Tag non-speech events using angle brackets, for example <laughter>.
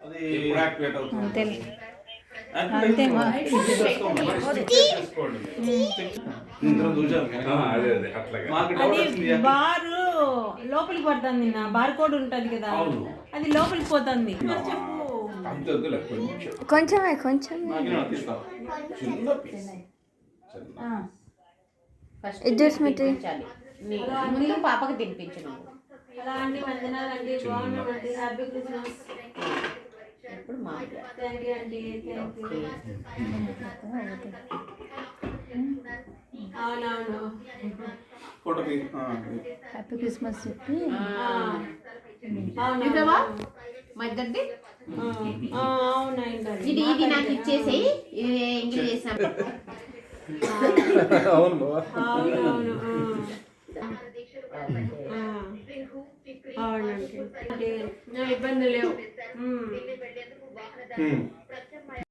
అది ఎప్పుడు యాక్టివేట్ అవుతుంది అది వచ్చింది బారు లోపలికి పడుతుంది నా బార్ కోడ్ ఉంటది కదా. అవును. అది లోపలికి పోతుంది. మరి చెప్పు. అంత వద్దులే కొంచెం. కొంచెమే కొంచెం ఇది చూసి ముందు పాపకి తినిపించు అలా అండి వందనాలండి. బాగున్నామండి. హ్యాపీ క్రిస్మస్ ఇప్పుడు థ్యాంక్ యూ అండి. థ్యాంక్ యూ అవునవును. హ్యాపీ క్రిస్మస్ చెప్పి. నిజమా మా ఇద్దరిది? అవునండి. ఇది ఇది నాకు ఇచ్చేసేయి. ఇది చేసిన <laughs> అవును బాబా అవునవును. అవునండి. ఇబ్బంది లేవు.